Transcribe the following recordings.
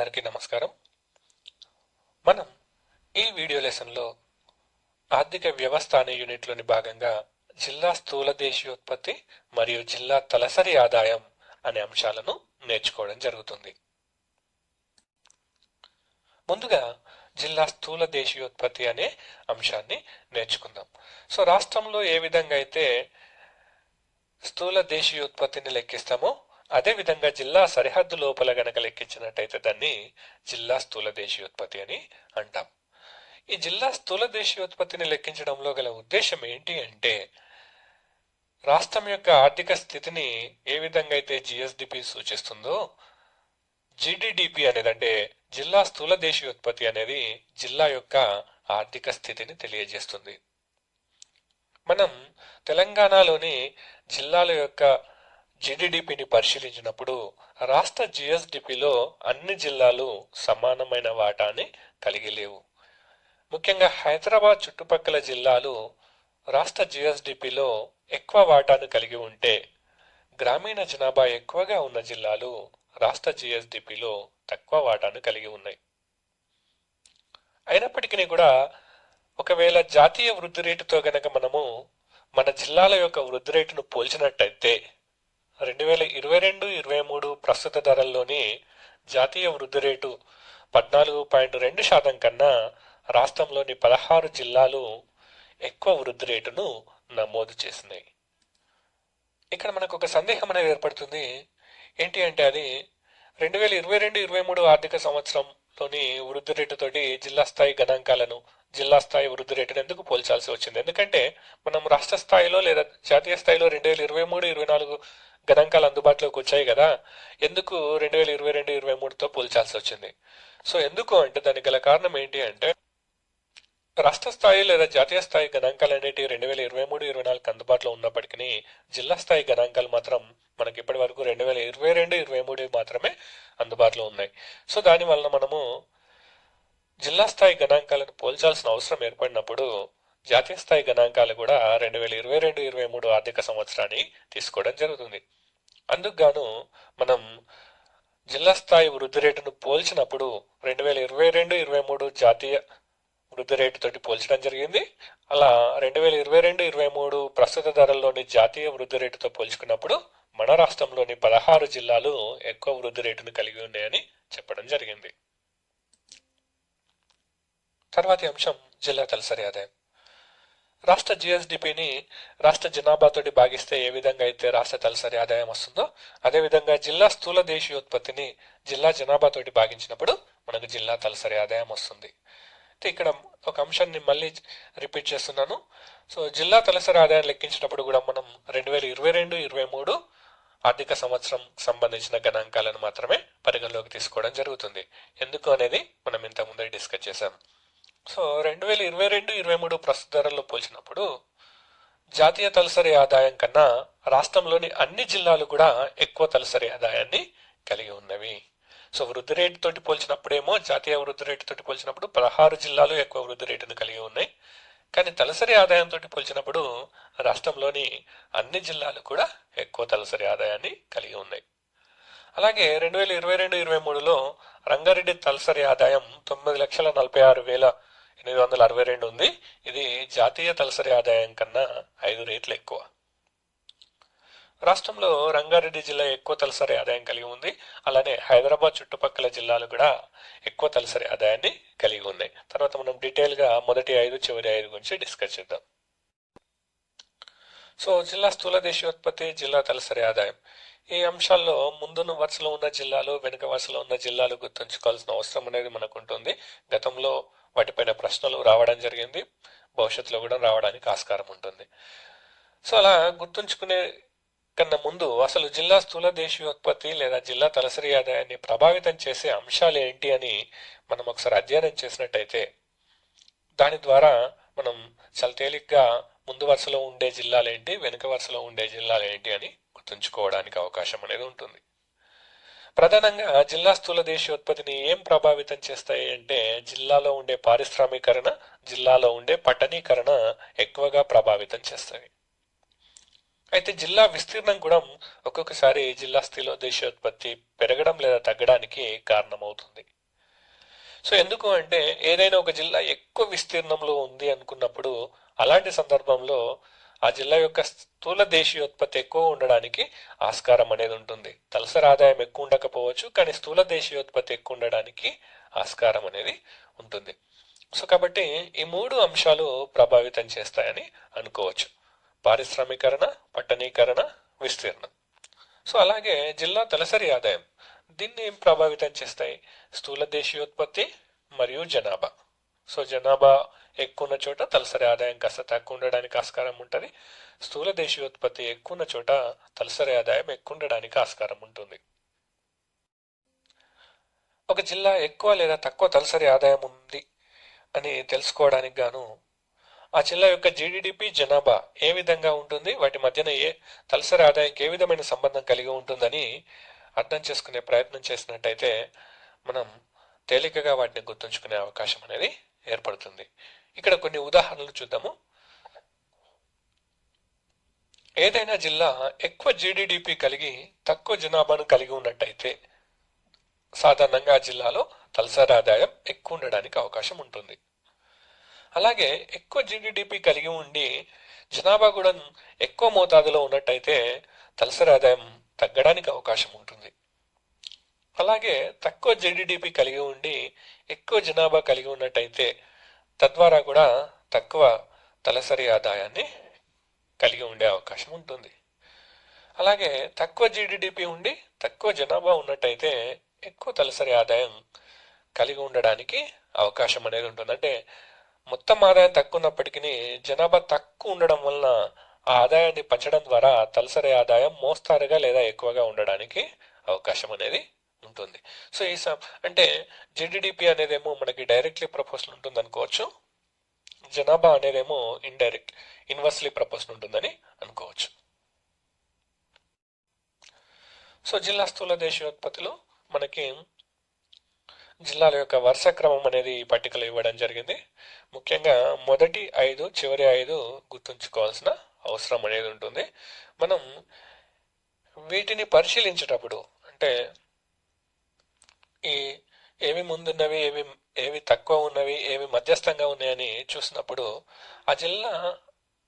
అందరికీ నమస్కారం. మనం ఈ వీడియో లెసన్లో ఆర్థిక వ్యవస్థ అనే యూనిట్లోని భాగంగా జిల్లా స్థూల దేశీయోత్పత్తి మరియు జిల్లా తలసరి ఆదాయం అనే అంశాలను నేర్చుకోవడం జరుగుతుంది. ముందుగా జిల్లా స్థూల దేశీయోత్పత్తి అనే అంశాన్ని నేర్చుకుందాం. సో రాష్ట్రంలో ఏ విధంగా అయితే స్థూల దేశీయోత్పత్తిని లెక్కిస్తామో అదే విధంగా జిల్లా సరిహద్దు లోపల గనక లెక్కించినట్టయితే దాన్ని జిల్లా స్థూల దేశీయోత్పత్తి అని అంటాం. ఈ జిల్లా స్థూల దేశీయోత్పత్తిని లెక్కించడంలో గల ఉద్దేశం ఏంటి అంటే రాష్ట్రం యొక్క ఆర్థిక స్థితిని ఏ విధంగా అయితే జిఎస్డిపి సూచిస్తుందో జిడిడిపి అనేది అంటే జిల్లా స్థూల దేశీయోత్పత్తి అనేది జిల్లా యొక్క ఆర్థిక స్థితిని తెలియజేస్తుంది. మనం తెలంగాణలోని జిల్లాల యొక్క జిడిడిపిని పరిశీలించినప్పుడు రాష్ట్ర జిఎస్డిపిలో అన్ని జిల్లాలు సమానమైన వాటాని కలిగి లేవు. ముఖ్యంగా హైదరాబాద్ చుట్టుపక్కల జిల్లాలు రాష్ట్ర జిఎస్డిపిలో ఎక్కువ వాటాను కలిగి ఉంటే గ్రామీణ జనాభా ఎక్కువగా ఉన్న జిల్లాలు రాష్ట్ర జిఎస్డిపిలో తక్కువ వాటాను కలిగి ఉన్నాయి. అయినప్పటికీ కూడా ఒకవేళ జాతీయ వృద్ధి రేటుతో గనక మనము మన జిల్లాల యొక్క వృద్ధి రేటును పోల్చినట్టయితే రెండు వేల ఇరవై రెండు ఇరవై మూడు ప్రస్తుత ధరల్లోని జాతీయ వృద్ధి రేటు పద్నాలుగు పాయింట్ రెండు శాతం కన్నా రాష్ట్రంలోని పదహారు జిల్లాలు ఎక్కువ వృద్ధి రేటును నమోదు చేసినాయి. ఇక్కడ మనకు ఒక సందేహం అనేది ఏర్పడుతుంది. ఏంటి అంటే అది రెండు వేల ఇరవై రెండు ఇరవై మూడు ఆర్థిక సంవత్సరంలోని వృద్ధి రేటుతోటి జిల్లా స్థాయి గణాంకాలను జిల్లా స్థాయి వృద్ధి రేటును ఎందుకు పోల్చాల్సి వచ్చింది? ఎందుకంటే మనం రాష్ట్ర స్థాయిలో లేదా జాతీయ స్థాయిలో రెండు వేల ఇరవై మూడు ఇరవై నాలుగు గణాంకాలు అందుబాటులోకి వచ్చాయి కదా ఎందుకు రెండు వేల ఇరవై రెండు ఇరవై మూడుతో పోల్చాల్సి వచ్చింది? సో ఎందుకు అంటే దానికి గల కారణం ఏంటి అంటే రాష్ట్ర స్థాయి లేదా జాతీయ స్థాయి గణాంకాలు అనేటివి రెండు వేల ఇరవై మూడు ఇరవై నాలుగు అందుబాటులో ఉన్నప్పటికీ జిల్లా స్థాయి గణాంకాలు మాత్రం మనకి ఇప్పటి వరకు రెండు వేల ఇరవై రెండు ఇరవై మూడు మాత్రమే అందుబాటులో ఉన్నాయి. సో దాని వలన మనము జిల్లా స్థాయి గణాంకాలను పోల్చాల్సిన అవసరం ఏర్పడినప్పుడు జాతీయ స్థాయి గణాంకాలు కూడా రెండు వేల ఇరవై రెండు ఇరవై మూడు ఆర్థిక సంవత్సరాన్ని తీసుకోవడం జరుగుతుంది. అందుకుగాను మనం జిల్లా స్థాయి వృద్ధి రేటును పోల్చినప్పుడు రెండు వేల ఇరవై రెండు ఇరవై మూడు జాతీయ వృద్ధి రేటుతోటి పోల్చడం జరిగింది. అలా రెండు వేల ఇరవై రెండు ఇరవై మూడు ప్రస్తుత ధరల్లోని జాతీయ వృద్ధి రేటుతో పోల్చుకున్నప్పుడు మన రాష్ట్రంలోని పదహారు జిల్లాలు ఎక్కువ వృద్ధి రేటును కలిగి ఉన్నాయని చెప్పడం జరిగింది. తర్వాతి అంశం జిల్లా తలసరి ఆదాయం. రాష్ట్ర జిఎస్డిపిని రాష్ట్ర జనాభాతోటి భాగిస్తే ఏ విధంగా అయితే రాష్ట్ర తలసరి ఆదాయం వస్తుందో అదేవిధంగా జిల్లా స్థూల దేశీయోత్పత్తిని జిల్లా జనాభాతోటి భాగించినప్పుడు మనకు జిల్లా తలసరి ఆదాయం వస్తుంది. అయితే ఇక్కడ ఒక అంశాన్ని మళ్ళీ రిపీట్ చేస్తున్నాను. సో జిల్లా తలసరి ఆదాయం లెక్కించినప్పుడు కూడా మనం రెండు వేల ఇరవై రెండు ఇరవై మూడు ఆర్థిక సంవత్సరం సంబంధించిన గణాంకాలను మాత్రమే పరిగణలోకి తీసుకోవడం జరుగుతుంది. ఎందుకు అనేది మనం ఇంతకుముందే ముందే డిస్కస్ చేశాం. సో రెండు వేల ఇరవై రెండు ఇరవై మూడు ప్రస్తుత ధరల్లో పోల్చినప్పుడు జాతీయ తలసరి ఆదాయం కన్నా రాష్ట్రంలోని అన్ని జిల్లాలు కూడా ఎక్కువ తలసరి ఆదాయాన్ని కలిగి ఉన్నవి. సో వృద్ధి రేటు తోటి పోల్చినప్పుడేమో జాతీయ వృద్ధి రేటు తోటి పోల్చినప్పుడు పదహారు జిల్లాలు ఎక్కువ వృద్ధి రేటును కలిగి ఉన్నాయి. కానీ తలసరి ఆదాయంతో పోల్చినప్పుడు రాష్ట్రంలోని అన్ని జిల్లాలు కూడా ఎక్కువ తలసరి ఆదాయాన్ని కలిగి ఉన్నాయి. అలాగే రెండు వేల ఇరవై రెండు ఇరవై మూడులో రంగారెడ్డి తలసరి ఆదాయం తొమ్మిది లక్షల నలభై ఆరు వేల ఎనిమిది వందల అరవై రెండు ఉంది. ఇది జాతీయ తలసరి ఆదాయం కన్నా ఐదు రేట్లు ఎక్కువ. రాష్ట్రంలో రంగారెడ్డి జిల్లా ఎక్కువ తలసరి ఆదాయం కలిగి ఉంది. అలానే హైదరాబాద్ చుట్టుపక్కల జిల్లాలు కూడా ఎక్కువ తలసరి ఆదాయాన్ని కలిగి ఉన్నాయి. తర్వాత మనం డీటెయిల్గా మొదటి ఐదు చివరి ఐదు గురించి డిస్కస్ చేద్దాం. సో జిల్లా స్థూల దేశీయోత్పత్తి జిల్లా తలసరి ఆదాయం. ఈ అంశాల్లో ముందున్న వరుసలో ఉన్న జిల్లాలు వెనుక వరుసలో ఉన్న జిల్లాలు గుర్తుంచుకోవాల్సిన అవసరం అనేది మనకు ఉంటుంది. గతంలో వాటిపైన ప్రశ్నలు రావడం జరిగింది. భవిష్యత్తులో కూడా రావడానికి ఆస్కారం ఉంటుంది. సో అలా గుర్తుంచుకునే కన్నా ముందు అసలు జిల్లా స్థూల దేశీయోత్పత్తి లేదా జిల్లా తలసరి ఆదాయాన్ని ప్రభావితం చేసే అంశాలు ఏంటి అని మనం ఒకసారి అధ్యయనం చేసినట్టయితే దాని ద్వారా మనం చాలా తేలిగ్గా ముందు వరుసలో ఉండే జిల్లాలేంటి వెనుక వరుసలో ఉండే జిల్లాలేంటి అని గుర్తుంచుకోవడానికి అవకాశం అనేది ఉంటుంది. ప్రధానంగా జిల్లా స్థూల దేశీయోత్పత్తిని ఏం ప్రభావితం చేస్తాయి అంటే జిల్లాలో ఉండే పారిశ్రామీకరణ జిల్లాలో ఉండే పట్టణీకరణ ఎక్కువగా ప్రభావితం చేస్తాయి. అయితే జిల్లా విస్తీర్ణం కూడా ఒక్కొక్కసారి జిల్లా స్థితిలో దేశీయోత్పత్తి పెరగడం లేదా తగ్గడానికి కారణమవుతుంది. సో ఎందుకు అంటే ఏదైనా ఒక జిల్లా ఎక్కువ విస్తీర్ణంలో ఉంది అనుకున్నప్పుడు అలాంటి సందర్భంలో ఆ జిల్లా యొక్క స్థూల దేశీయోత్పత్తి ఎక్కువ ఉండడానికి ఆస్కారం అనేది ఉంటుంది. తలసరి ఆదాయం ఎక్కువ ఉండకపోవచ్చు కానీ స్థూల దేశీయోత్పత్తి ఎక్కువ ఉండడానికి ఆస్కారం అనేది ఉంటుంది. సో కాబట్టి ఈ మూడు అంశాలు ప్రభావితం చేస్తాయని అనుకోవచ్చు. పారిశ్రామికరణ పట్టణీకరణ విస్తీర్ణం. సో అలాగే జిల్లా తలసరి ఆదాయం. దీన్ని ఏం ప్రభావితం చేస్తాయి? స్థూల దేశీయోత్పత్తి మరియు జనాభా. సో జనాభా ఎక్కువ ఉన్న చోట తలసరి ఆదాయం కాస్త తక్కువ ఉండడానికి ఆస్కారం ఉంటుంది. స్థూల దేశీయోత్పత్తి ఎక్కువ ఉన్న చోట తలసరి ఆదాయం ఎక్కువ ఉండడానికి ఆస్కారం ఉంటుంది. ఒక జిల్లా ఎక్కువ లేదా తక్కువ తలసరి ఆదాయం ఉంది అని తెలుసుకోవడానికి గాను ఆ జిల్లా యొక్క జీడిడిపి జనాభా ఏ విధంగా ఉంటుంది వాటి మధ్యన ఏ తలసరి ఆదాయానికి ఏ విధమైన సంబంధం కలిగి ఉంటుందని అర్థం చేసుకునే ప్రయత్నం చేసినట్టయితే మనం తేలికగా వాటిని గుర్తుంచుకునే అవకాశం అనేది ఏర్పడుతుంది. ఇక్కడ కొన్ని ఉదాహరణలు చూద్దాము. ఏదైనా జిల్లా ఎక్కువ జీడిడిపి కలిగి తక్కువ జనాభాను కలిగి ఉన్నట్టయితే సాధారణంగా ఆ జిల్లాలో తలసరి ఆదాయం ఎక్కువ ఉండడానికి అవకాశం ఉంటుంది. అలాగే ఎక్కువ జీడిడిపి కలిగి ఉండి జనాభా కూడా ఎక్కువ మోతాదులో ఉన్నట్టయితే తలసరి ఆదాయం తగ్గడానికి అవకాశం ఉంటుంది. అలాగే తక్కువ జీడిడిపి కలిగి ఉండి ఎక్కువ జనాభా కలిగి ఉన్నట్టయితే తద్వారా కూడా తక్కువ తలసరి ఆదాయాన్ని కలిగి ఉండే అవకాశం ఉంటుంది. అలాగే తక్కువ జీడిడిపి ఉండి తక్కువ జనాభా ఉన్నట్టయితే ఎక్కువ తలసరి ఆదాయం కలిగి ఉండడానికి అవకాశం అనేది ఉంటుంది. అంటే మొత్తం ఆదాయం తక్కువ ఉన్నప్పటికీ జనాభా తక్కువ ఉండడం వలన ఆ ఆదాయాన్ని పంచడం ద్వారా తలసరి ఆదాయం మోస్తారుగా లేదా ఎక్కువగా ఉండడానికి అవకాశం అనేది ఉంటుంది. సో ఈ సబ్ అంటే జిడిడిపి అనేదేమో మనకి డైరెక్ట్లీ ప్రపోజల్ ఉంటుంది అనుకోవచ్చు. జనాభా అనేదేమో ఇండైరెక్ట్ ఇన్వర్స్లీ ప్రపోజల్ ఉంటుందని అనుకోవచ్చు. సో జిల్లా స్థూల దేశీయోత్పత్తిలో మనకి జిల్లాల యొక్క వరుస క్రమం అనేది ఈ పట్టికలో ఇవ్వడం జరిగింది. ముఖ్యంగా మొదటి ఐదు చివరి ఐదు గుర్తుంచుకోవాల్సిన అవసరం అనేది ఉంటుంది. మనం వీటిని పరిశీలించేటప్పుడు అంటే ఈ ఏవి ముందున్నవి ఏవి ఏవి తక్కువ ఉన్నవి ఏవి మధ్యస్థంగా ఉన్నాయని చూసినప్పుడు ఆ జిల్లా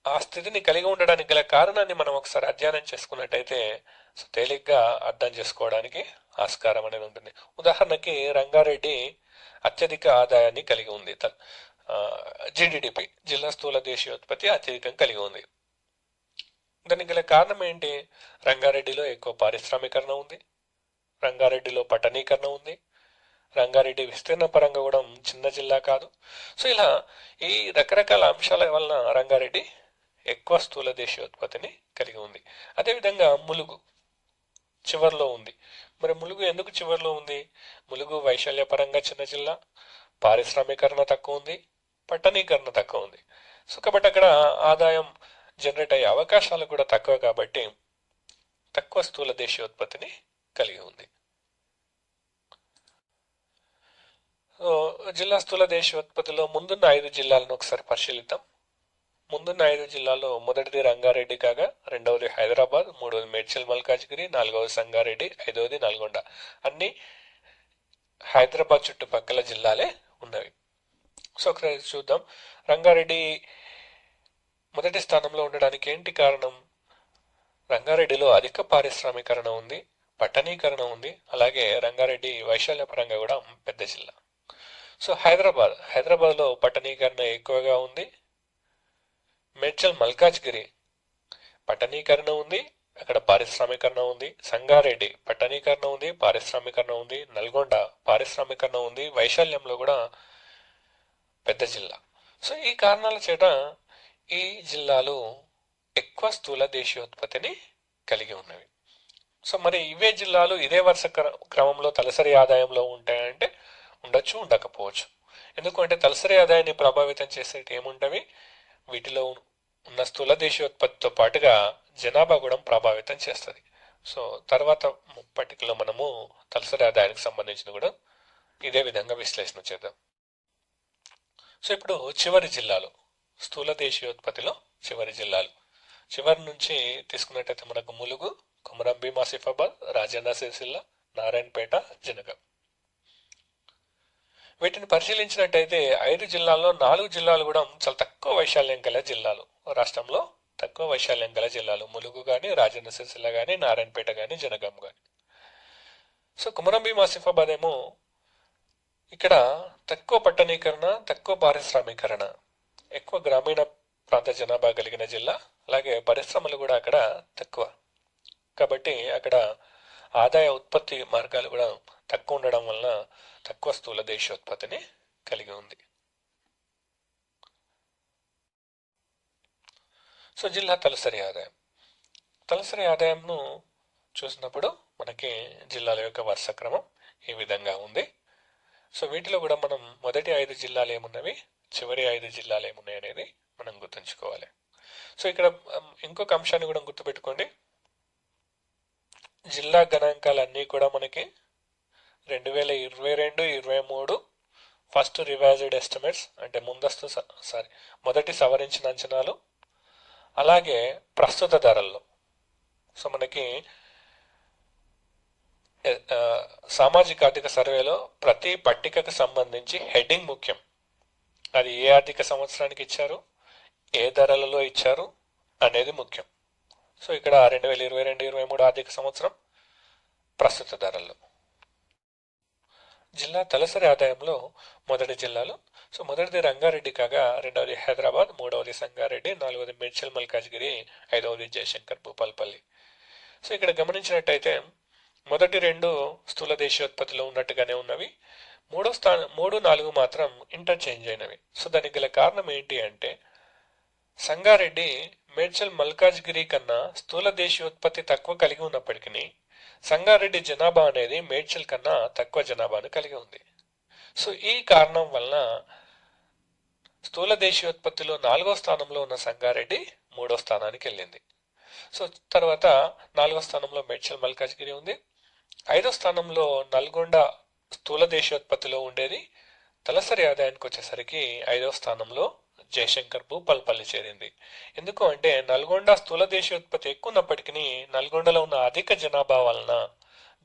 ఆ స్థితిని కలిగి ఉండడానికి గల కారణాన్ని మనం ఒకసారి అధ్యయనం చేసుకున్నట్టయితే సో తేలిగ్గా అర్థం చేసుకోవడానికి ఆస్కారం అనేది ఉంటుంది. ఉదాహరణకి రంగారెడ్డి అత్యధిక ఆదాయాన్ని కలిగి ఉంది. జిడిడిపి జిల్లా స్థూల దేశీయోత్పత్తి అత్యధికం కలిగి ఉంది. దానికి గల కారణం ఏంటి? రంగారెడ్డిలో ఎక్కువ పారిశ్రామికరణ ఉంది. రంగారెడ్డిలో పట్టణీకరణ ఉంది. రంగారెడ్డి విస్తీర్ణ పరంగా కూడా చిన్న జిల్లా కాదు. సో ఇలా ఈ రకరకాల అంశాల వలన రంగారెడ్డి ఎక్కువ స్థూల దేశీయోత్పత్తిని కలిగి ఉంది. అదేవిధంగా ములుగు చివర్లో ఉంది. మరి ములుగు ఎందుకు చివరిలో ఉంది? ములుగు వైశాల్యపరంగా చిన్న జిల్లా పారిశ్రామికరణ తక్కువ ఉంది పట్టణీకరణ తక్కువ ఉంది. సో కాబట్టి అక్కడ ఆదాయం జనరేట్ అయ్యే అవకాశాలు కూడా తక్కువ కాబట్టి తక్కువ స్థూల దేశీయోత్పత్తిని కలిగి ఉంది. జిల్లా స్థూల దేశీయోత్పత్తిలో ముందున్న ఐదు జిల్లాలను ఒకసారి పరిశీలిద్దాం. ముందున్న ఐదు జిల్లాల్లో మొదటిది రంగారెడ్డి కాగా రెండవది హైదరాబాద్ మూడవది మేడ్చల్ మల్కాజ్గిరి నాలుగవది సంగారెడ్డి ఐదవది నల్గొండ. అన్ని హైదరాబాద్ చుట్టుపక్కల జిల్లాలే ఉన్నవి. సో ఒకసారి చూద్దాం. రంగారెడ్డి మొదటి స్థానంలో ఉండడానికి ఏంటి కారణం? రంగారెడ్డిలో అధిక పారిశ్రామికరణ ఉంది. పట్టణీకరణ ఉంది. అలాగే రంగారెడ్డి వైశాల్య పరంగా కూడా పెద్ద జిల్లా. సో హైదరాబాద్. హైదరాబాద్లో పట్టణీకరణ ఎక్కువగా ఉంది. మేడ్చల్ మల్కాజ్గిరి పట్టణీకరణ ఉంది. అక్కడ పారిశ్రామికరణ ఉంది. సంగారెడ్డి పట్టణీకరణ ఉంది పారిశ్రామికరణ ఉంది. నల్గొండ పారిశ్రామికరణ ఉంది. వైశాల్యంలో కూడా పెద్ద జిల్లా. సో ఈ కారణాల చేత ఈ జిల్లాలు ఎక్కువ స్థూల దేశీయోత్పత్తిని కలిగి ఉన్నవి. సో మరి ఇవే జిల్లాలు ఇదే వరుస క్రమంలో తలసరి ఆదాయంలో ఉంటాయంటే ఉండొచ్చు ఉండకపోవచ్చు. ఎందుకంటే తలసరి ఆదాయాన్ని ప్రభావితం చేసేటి ఏముంటవి? వీటిలో ఉన్న స్థూల దేశీయోత్పత్తితో పాటుగా జనాభా కూడా ప్రభావితం చేస్తుంది. సో తర్వాత ముప్పటికలో మనము తలసరి ఆదాయానికి సంబంధించిన కూడా ఇదే విధంగా విశ్లేషణ చేద్దాం. సో ఇప్పుడు చివరి జిల్లాలు స్థూల దేశీయోత్పత్తిలో చివరి జిల్లాలు. చివరి నుంచి తీసుకున్నట్టయితే మనకు ములుగు కుమరం భీం ఆసిఫాబాద్ రాజన్న సిరిసిల్ల నారాయణపేట జనగం. వీటిని పరిశీలించినట్టయితే ఐదు జిల్లాల్లో నాలుగు జిల్లాలు కూడా చాలా తక్కువ వైశాల్యం గల జిల్లాలు. రాష్ట్రంలో తక్కువ వైశాల్యం గల జిల్లాలు ములుగు కానీ రాజన్న సిరిసిల్ల కానీ నారాయణపేట కానీ జనగాం కానీ సో కుమరం భీం ఆసిఫాబాద్ ఏమో ఇక్కడ తక్కువ పట్టణీకరణ తక్కువ పారిశ్రామీకరణ ఎక్కువ గ్రామీణ ప్రాంత జనాభా కలిగిన జిల్లా అలాగే పరిశ్రమలు కూడా అక్కడ తక్కువ. కాబట్టి అక్కడ ఆదాయ ఉత్పత్తి మార్గాలు కూడా తక్కువ ఉండడం వలన తక్కువ స్థూల దేశోత్పత్తిని కలిగి ఉంది. సో జిల్లా తలసరి ఆదాయం. తలసరి ఆదాయంను చూసినప్పుడు మనకి జిల్లాల యొక్క వరుస క్రమం ఈ విధంగా ఉంది. సో వీటిలో కూడా మనం మొదటి ఐదు జిల్లాలు ఏమున్నవి చివరి ఐదు జిల్లాలు ఏమున్నాయి అనేది మనం గుర్తుంచుకోవాలి. సో ఇక్కడ ఇంకొక అంశాన్ని కూడా గుర్తుపెట్టుకోండి. జిల్లా గణాంకాలన్నీ కూడా మనకి రెండు వేల ఇరవై రెండు ఇరవై మూడు ఫస్ట్ రివైజ్డ్ ఎస్టిమేట్స్ అంటే ముందస్తు స- సారీ మొదటి సవరించిన అంచనాలు అలాగే ప్రస్తుత ధరల్లో. సో మనకి సామాజిక ఆర్థిక సర్వేలో ప్రతి పట్టికకు సంబంధించి హెడ్డింగ్ ముఖ్యం. అది ఏ ఆర్థిక సంవత్సరానికి ఇచ్చారు ఏ ధరలలో ఇచ్చారు అనేది ముఖ్యం. సో ఇక్కడ రెండు వేల ఇరవై రెండు ఇరవై మూడు ఆర్థిక సంవత్సరం ప్రస్తుత ధరల్లో. జిల్లా తలసరి ఆదాయంలో మొదటి జిల్లాలు. సో మొదటిది రంగారెడ్డి కాగా రెండవది హైదరాబాద్ మూడవది సంగారెడ్డి నాలుగవది మేడ్చల్ మల్కాజ్గిరి ఐదవది జయశంకర్ భూపాల్పల్లి. సో ఇక్కడ గమనించినట్టయితే మొదటి రెండు స్థూల దేశీయోత్పత్తిలో ఉన్నట్టుగానే ఉన్నవి. మూడో స్థానం మూడు నాలుగు మాత్రం ఇంటర్చేంజ్ అయినవి. సో దానికి గల కారణం ఏంటి అంటే సంగారెడ్డి మేడ్చల్ మల్కాజ్గిరి కన్నా స్థూల దేశీయోత్పత్తి తక్కువ కలిగి ఉన్నప్పటికీ సంగారెడ్డి జనాభా అనేది మేడ్చల్ కన్నా తక్కువ జనాభాను కలిగి ఉంది. సో ఈ కారణం వలన స్థూల దేశీయోత్పత్తిలో నాలుగో స్థానంలో ఉన్న సంగారెడ్డి మూడో స్థానానికి వెళ్ళింది. సో తర్వాత నాలుగో స్థానంలో మేడ్చల్ మల్కాజ్గిరి ఉంది. ఐదో స్థానంలో నల్గొండ స్థూల దేశీయోత్పత్తిలో ఉండేది. తలసరి ఆదాయానికి వచ్చేసరికి ఐదో స్థానంలో జయశంకర్ భూపాల్పల్లి చేరింది. ఎందుకు అంటే నల్గొండ స్థూల దేశోత్పత్తి ఎక్కువ ఉన్నప్పటికీ నల్గొండలో ఉన్న అధిక జనాభా వలన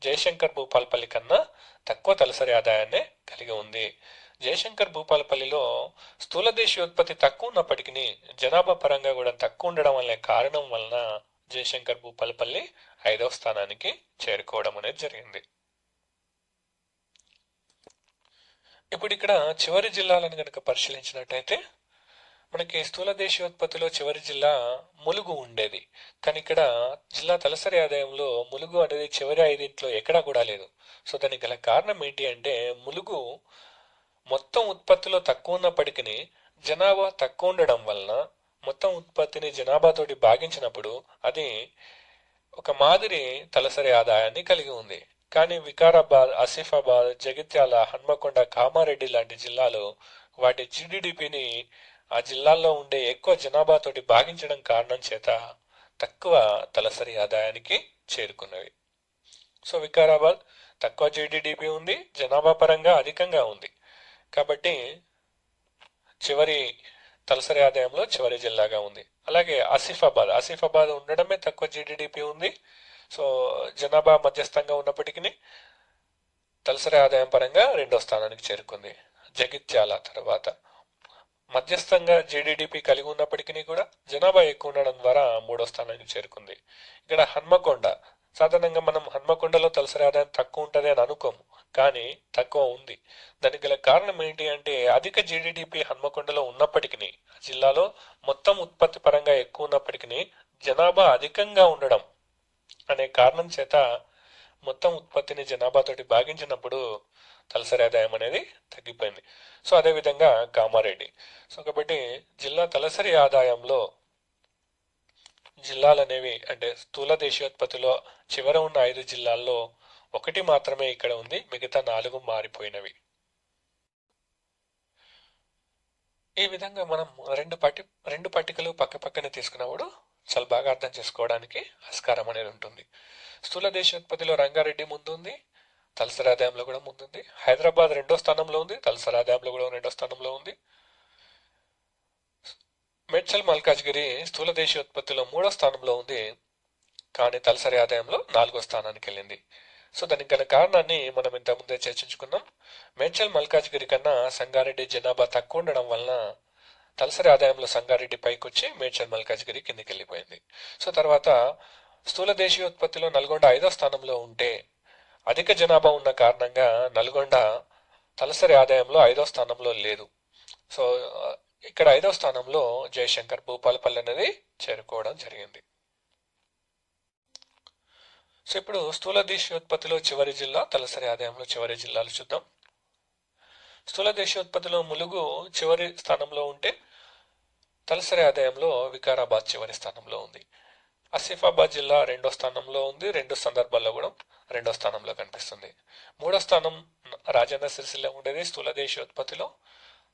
జయశంకర్ భూపాల్పల్లి కన్నా తక్కువ తలసరి ఆదాయాన్ని కలిగి ఉంది. జయశంకర్ భూపాలపల్లిలో స్థూల దేశీయోత్పత్తి తక్కువ ఉన్నప్పటికీ జనాభా పరంగా కూడా తక్కువ ఉండడం వల్ల కారణం వలన జయశంకర్ భూపాలపల్లి ఐదవ స్థానానికి చేరుకోవడం అనేది జరిగింది. ఇప్పుడు ఇక్కడ చివరి జిల్లాలను కనుక పరిశీలించినట్టయితే మనకి స్థూల దేశీయోత్పత్తిలో చివరి జిల్లా ములుగు ఉండేది. కానీ ఇక్కడ జిల్లా తలసరి ఆదాయంలో ములుగు అనేది చివరి ఐదింట్లో ఎక్కడా కూడా లేదు. సో దానికి గల కారణం ఏంటి అంటే ములుగు మొత్తం ఉత్పత్తిలో తక్కువ ఉన్నప్పటికీ జనాభా తక్కువ ఉండడం వలన మొత్తం ఉత్పత్తిని జనాభాతోటి భాగించినప్పుడు అది ఒక మాదిరి తలసరి ఆదాయాన్ని కలిగి ఉంది. కానీ వికారాబాద్ ఆసిఫాబాద్ జగిత్యాల హన్మకొండ కామారెడ్డి లాంటి జిల్లాలు వాటి జీడిడిపిని ఆ జిల్లాల్లో ఉండే ఎక్కువ జనాభాతోటి భాగించడం కారణం చేత తక్కువ తలసరి ఆదాయానికి చేరుకున్నవి. సో వికారాబాద్ తక్కువ జీడిడిపి ఉంది జనాభా పరంగా అధికంగా ఉంది. కాబట్టి చివరి తలసరి ఆదాయంలో చివరి జిల్లాగా ఉంది. అలాగే ఆసిఫాబాద్ ఆసిఫాబాద్ ఉండడమే తక్కువ జీడిడిపి ఉంది. సో జనాభా మధ్యస్థంగా ఉన్నప్పటికీ తలసరి ఆదాయం పరంగా రెండో స్థానానికి చేరుకుంది. జగిత్యాల తర్వాత. మధ్యస్థంగా జీడిడిపి కలిగి ఉన్నప్పటికీ కూడా జనాభా ఎక్కువ ఉండడం ద్వారా మూడో స్థానానికి చేరుకుంది. ఇక్కడ హన్మకొండ. సాధారణంగా మనం హన్మకొండలో తలసరి ఆదాయం తక్కువ ఉంటుంది అని అనుకోము. కానీ తక్కువ ఉంది. దానికి గల కారణం ఏంటి అంటే అధిక జీడిడిపి హన్మకొండలో ఉన్నప్పటికీ జిల్లాలో మొత్తం ఉత్పత్తి పరంగా ఎక్కువ ఉన్నప్పటికీ జనాభా అధికంగా ఉండడం అనే కారణం చేత మొత్తం ఉత్పత్తిని జనాభాతోటి భాగించినప్పుడు తలసరి ఆదాయం అనేది తగ్గిపోయింది. సో అదేవిధంగా కామారెడ్డి. సో కాబట్టి జిల్లా తలసరి ఆదాయంలో జిల్లాలు అనేవి అంటే స్థూల దేశీయోత్పత్తిలో చివర ఉన్న ఐదు జిల్లాల్లో ఒకటి మాత్రమే ఇక్కడ ఉంది. మిగతా నాలుగు మారిపోయినవి. ఈ విధంగా మనం రెండు పట్టి రెండు పట్టికలు పక్క పక్కనే తీసుకున్నప్పుడు చాలా బాగా అర్థం చేసుకోవడానికి ఆస్కారం అనేది ఉంటుంది. స్థూల దేశోత్పత్తిలో రంగారెడ్డి ముందుంది. తలసరి ఆదాయంలో కూడా ముందుంది. హైదరాబాద్ రెండో స్థానంలో ఉంది. తలసరి ఆదాయంలో కూడా రెండో స్థానంలో ఉంది. మేడ్చల్ మల్కాజ్గిరి స్థూల దేశీయోత్పత్తిలో మూడో స్థానంలో ఉంది. కానీ తలసరి ఆదాయంలో నాలుగో స్థానానికి వెళ్ళింది. సో దానికి గల కారణాన్ని మనం ఇంతకుముందే చర్చించుకున్నాం. మేడ్చల్ మల్కాజ్గిరి కన్నా సంగారెడ్డి జనాభా తక్కువ ఉండడం వలన తలసరి ఆదాయంలో సంగారెడ్డి పైకి వచ్చి మేడ్చల్ మల్కాజ్గిరి కిందికి వెళ్ళిపోయింది సో తర్వాత స్థూల దేశీయోత్పత్తిలో నల్గొండ ఐదో స్థానంలో ఉంటే అధిక జనాభా ఉన్న కారణంగా నల్గొండ తలసరి ఆదాయంలో ఐదో స్థానంలో లేదు. సో ఇక్కడ ఐదో స్థానంలో జయశంకర్ భూపాలపల్లి అనేది చేరుకోవడం జరిగింది. సో ఇప్పుడు స్థూల దేశీయోత్పత్తిలో చివరి జిల్లా తలసరి ఆదాయంలో చివరి జిల్లాలు చూద్దాం. స్థూల దేశీయోత్పత్తిలో ములుగు చివరి స్థానంలో ఉంటే తలసరి ఆదాయంలో వికారాబాద్ చివరి స్థానంలో ఉంది. ఆసిఫాబాద్ జిల్లా రెండో స్థానంలో ఉంది. రెండు సందర్భాల్లో కూడా రెండో స్థానంలో కనిపిస్తుంది. మూడో స్థానం రాజన్న సిరిసిల్ల ఉండేది. స్థూల దేశోత్పత్తిలో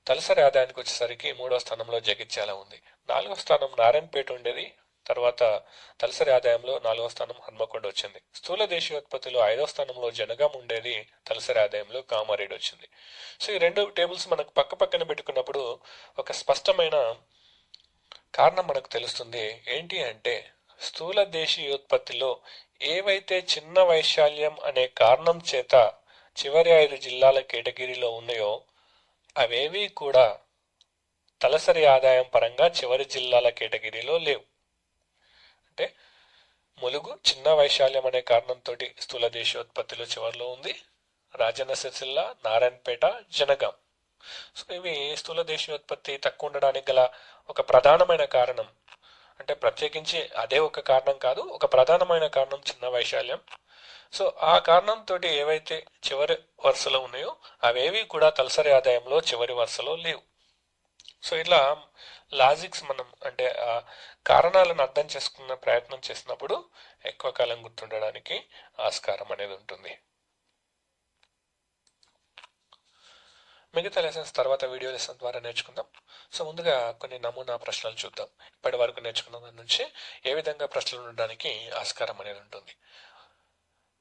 తలసరి ఆదాయానికి వచ్చేసరికి మూడో స్థానంలో జగిత్యాల ఉంది. నాలుగో స్థానం నారాయణపేట ఉండేది. తర్వాత తలసరి ఆదాయంలో నాలుగో స్థానం హన్మకొండ వచ్చింది. స్థూల దేశీయోత్పత్తిలో ఐదో స్థానంలో జనగాం ఉండేది. తలసరి ఆదాయంలో కామారెడ్డి వచ్చింది. సో ఈ రెండు టేబుల్స్ మనకు పక్క పక్కన పెట్టుకున్నప్పుడు ఒక స్పష్టమైన కారణం మనకు తెలుస్తుంది. ఏంటి అంటే స్థూల దేశీయోత్పత్తిలో ఏవైతే చిన్న వైశాల్యం అనే కారణం చేత చివరి ఐదు జిల్లాల కేటగిరీలో ఉన్నాయో అవేవీ కూడా తలసరి ఆదాయం పరంగా చివరి జిల్లాల కేటగిరీలో లేవు. అంటే ములుగు చిన్న వైశాల్యం అనే కారణంతో స్థూల దేశీయోత్పత్తిలో చివరిలో ఉంది. రాజన్న సిరిసిల్ల నారాయణపేట జనగాం. సో ఇవి స్థూల దేశీయోత్పత్తి తక్కువ ఉండడానికి గల ఒక ప్రధానమైన కారణం. అంటే ప్రత్యేకించి అదే ఒక కారణం కాదు ఒక ప్రధానమైన కారణం చిన్న వైశాల్యం. సో ఆ కారణంతో ఏవైతే చివరి వరుసలో ఉన్నాయో అవేవి కూడా తలసరి ఆదాయంలో చివరి వరుసలో లేవు. సో ఇట్లా లాజిక్స్ మనం అంటే ఆ కారణాలను అర్థం చేసుకున్న ప్రయత్నం చేసినప్పుడు ఎక్కువ కాలం గుర్తుండడానికి ఆస్కారం అనేది ఉంటుంది. మిగతా లెసన్స్ తర్వాత వీడియో లెసన్ ద్వారా నేర్చుకుందాం. సో ముందుగా కొన్ని నమూనా ప్రశ్నలు చూద్దాం. ఇప్పటి వరకు నేర్చుకున్న దాని నుంచి ఏ విధంగా ప్రశ్నలు ఉండడానికి ఆస్కారం అనేది ఉంటుంది.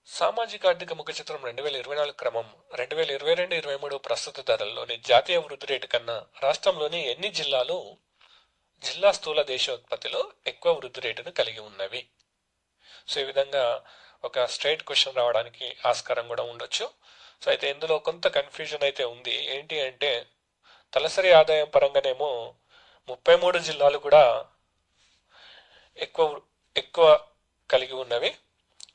సామాజిక ఆర్థిక ముఖ చిత్రం రెండు వేల ఇరవై నాలుగు క్రమం రెండు వేల ఇరవై రెండు ఇరవై మూడు ప్రస్తుత ధరల్లోని జాతీయ వృద్ధి రేటు కన్నా రాష్ట్రంలోని ఎన్ని జిల్లాలు జిల్లా స్థూల దేశోత్పత్తిలో ఎక్కువ వృద్ధి రేటును కలిగి ఉన్నవి? సో ఈ విధంగా ఒక స్ట్రైట్ క్వశ్చన్ రావడానికి ఆస్కారం కూడా ఉండొచ్చు. సో అయితే ఇందులో కొంత కన్ఫ్యూజన్ అయితే ఉంది. ఏంటి అంటే తలసరి ఆదాయం పరంగానేమో ముప్పై మూడు జిల్లాలు కూడా ఎక్కువ ఎక్కువ కలిగి ఉన్నవి.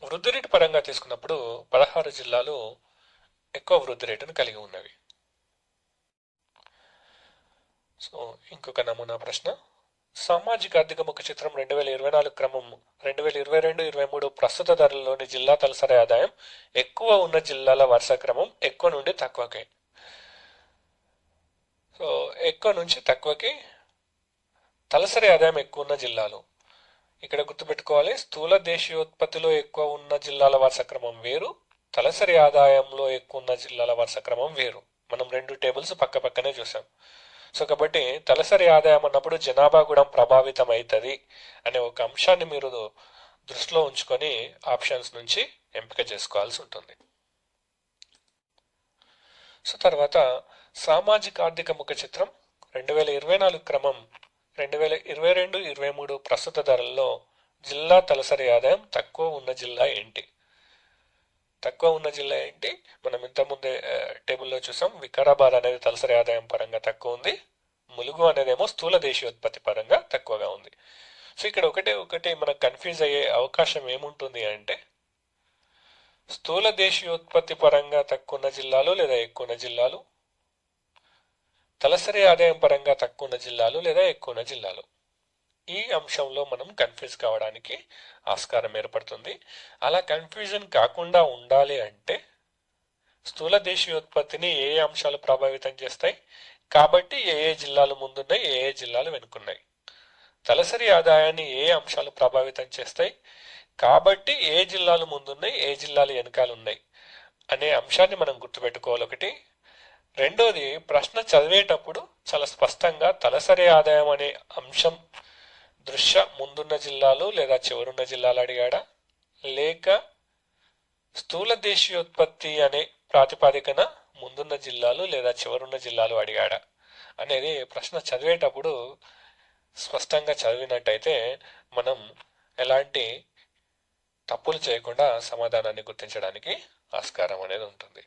వృద్ధి రేటు పరంగా తీసుకున్నప్పుడు పదహారు జిల్లాలు ఎక్కువ వృద్ధి రేటును కలిగి ఉన్నవి. సో ఇంకొక నమూనా ప్రశ్న. సామాజిక ఆర్థిక ముఖ చిత్రం రెండు వేల ఇరవై నాలుగు క్రమం రెండు వేల ఇరవై రెండు ఇరవై మూడు ప్రస్తుత ధరల్లోని జిల్లా తలసరి ఆదాయం ఎక్కువ ఉన్న జిల్లాల వరుస క్రమం ఎక్కువ నుండి తక్కువకి. సో ఎక్కువ నుంచి తక్కువకి తలసరి ఆదాయం ఎక్కువ ఉన్న జిల్లాలు. ఇక్కడ గుర్తుపెట్టుకోవాలి స్థూల దేశీయోత్పత్తిలో ఎక్కువ ఉన్న జిల్లాల వరుస క్రమం వేరు తలసరి ఆదాయంలో ఎక్కువ ఉన్న జిల్లాల వరుస క్రమం వేరు. మనం రెండు టేబుల్స్ పక్క పక్కనే చూసాం. సో కాబట్టి తలసరి ఆదాయం అన్నప్పుడు జనాభా కూడా ప్రభావితం అవుతుంది అనే ఒక అంశాన్ని మీరు దృష్టిలో ఉంచుకొని ఆప్షన్స్ నుంచి ఎంపిక చేసుకోవాల్సి ఉంటుంది. సో తర్వాత సామాజిక ఆర్థిక ముఖ చిత్రం రెండు వేల ఇరవై నాలుగు క్రమం రెండు వేల ఇరవై రెండు ఇరవై మూడు ప్రస్తుత ధరల్లో జిల్లా తలసరి ఆదాయం తక్కువ ఉన్న జిల్లా ఏంటి? తక్కువ ఉన్న జిల్లా ఏంటి? మనం ఇంతకుముందే టేబుల్లో చూసాం వికారాబాద్ అనేది తలసరి ఆదాయం పరంగా తక్కువ ఉంది. ములుగు అనేదేమో స్థూల దేశీయోత్పత్తి పరంగా తక్కువగా ఉంది. సో ఇక్కడ ఒకటే ఒకటి మనకు కన్ఫ్యూజ్ అయ్యే అవకాశం ఏముంటుంది అంటే స్థూల దేశీయోత్పత్తి పరంగా తక్కువ ఉన్న జిల్లాలు లేదా ఎక్కువ ఉన్న జిల్లాలు? తలసరి ఆదాయం పరంగా తక్కువ ఉన్న జిల్లాలు లేదా ఎక్కువ ఉన్న జిల్లాలు? ఈ అంశంలో మనం కన్ఫ్యూజ్ కావడానికి ఆస్కారం ఏర్పడుతుంది. అలా కన్ఫ్యూజన్ కాకుండా ఉండాలి అంటే స్థూల దేశీయోత్పత్తిని ఏ ఏ అంశాలు ప్రభావితం చేస్తాయి? కాబట్టి ఏ ఏ జిల్లాలు ముందున్నాయి ఏ ఏ జిల్లాలు వెనుకున్నాయి? తలసరి ఆదాయాన్ని ఏ అంశాలు ప్రభావితం చేస్తాయి? కాబట్టి ఏ జిల్లాలు ముందున్నాయి ఏ జిల్లాలు వెనకాల ఉన్నాయి అనే అంశాన్ని మనం గుర్తుపెట్టుకోవాలి ఒకటి. రెండోది ప్రశ్న చదివేటప్పుడు చాలా స్పష్టంగా తలసరి ఆదాయం అనే అంశం దృశ్య ముందున్న జిల్లాలు లేదా చివరున్న జిల్లాలు అడిగాడా? లేక స్థూల దేశీయోత్పత్తి అనే ప్రాతిపాదికన ముందున్న జిల్లాలు లేదా చివరున్న జిల్లాలు అడిగాడా? అనేది ప్రశ్న చదివేటప్పుడు స్పష్టంగా చదివినట్టయితే మనం ఎలాంటి తప్పులు చేయకుండా సమాధానాన్ని గుర్తించడానికి ఆస్కారం అనేది ఉంటుంది.